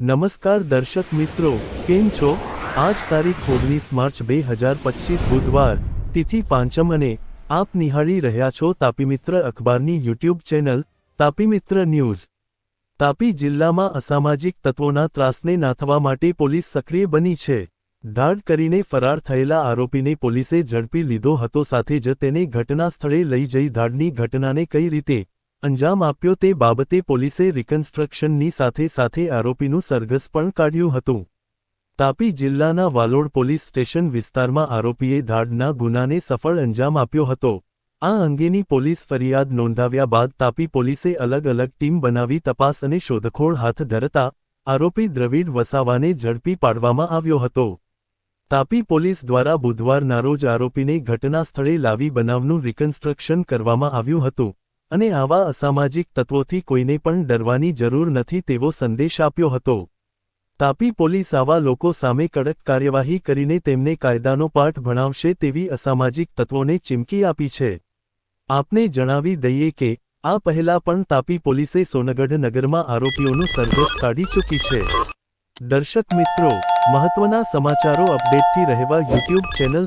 નમસ્કાર દર્શક મિત્રો, કેમ છો? આજ તારીખ ઓગણીસ માર્ચ બે હજાર પચીસ બુધવાર, તિથિ પાંચમ અને આપ નિહાળી રહ્યા છો તાપી મિત્ર અખબારની યુટ્યુબ ચેનલ, તાપી મિત્ર ન્યૂઝ. તાપી જિલ્લામાં અસામાજિક તત્વોના ત્રાસને નાથવા માટે પોલીસ સક્રિય બની છે. ધાડ કરીને ફરાર થયેલા આરોપીને પોલીસે ઝડપી લીધો હતો, સાથે જ તેને ઘટના સ્થળે લઈ જઈ ધાડની ઘટનાને કઈ રીતે અંજામ આપ્યો તે બાબતે પોલીસે રિકન્સ્ટ્રક્શનની સાથે સાથે આરોપીનું સરઘસ પણ કાઢ્યું હતું. તાપી જિલ્લાના વાલોડ પોલીસ સ્ટેશન વિસ્તારમાં આરોપીએ ધાડના ગુનાને સફળ અંજામ આપ્યો હતો. આ અંગેની પોલીસ ફરિયાદ નોંધાવ્યા બાદ તાપી પોલીસે અલગ અલગ ટીમ બનાવી તપાસ અને શોધખોળ હાથ ધરતા આરોપી દ્રવિડ વસાવાને ઝડપી પાડવામાં આવ્યો હતો. તાપી પોલીસ દ્વારા બુધવારના રોજ આરોપીને ઘટના સ્થળે લાવી બનાવનું રિકન્સ્ટ્રક્શન કરવામાં આવ્યું હતું. અને આવા અસામાજિક તત્વોથી કોઈને પણ ડરવાની જરૂર નથી તેવો સંદેશ આપ્યો હતો. તાપી પોલીસ આવા લોકો સામે કડક કાર્યવાહી કરીને તેમને કાયદાનો પાઠ ભણાવશે તેવી અસામાજિક તત્વોને ચીમકી આપી છે. આપને જણાવી દઈએ કે, આ પહેલા પણ તાપી પોલીસે સોનગઢ નગરમાં આરોપીઓનું સરઘસ કાઢી ચૂકી છે. દર્શક મિત્રો, મહત્વના સમાચારો અપડેટથી રહેવા યુટ્યુબ ચેનલ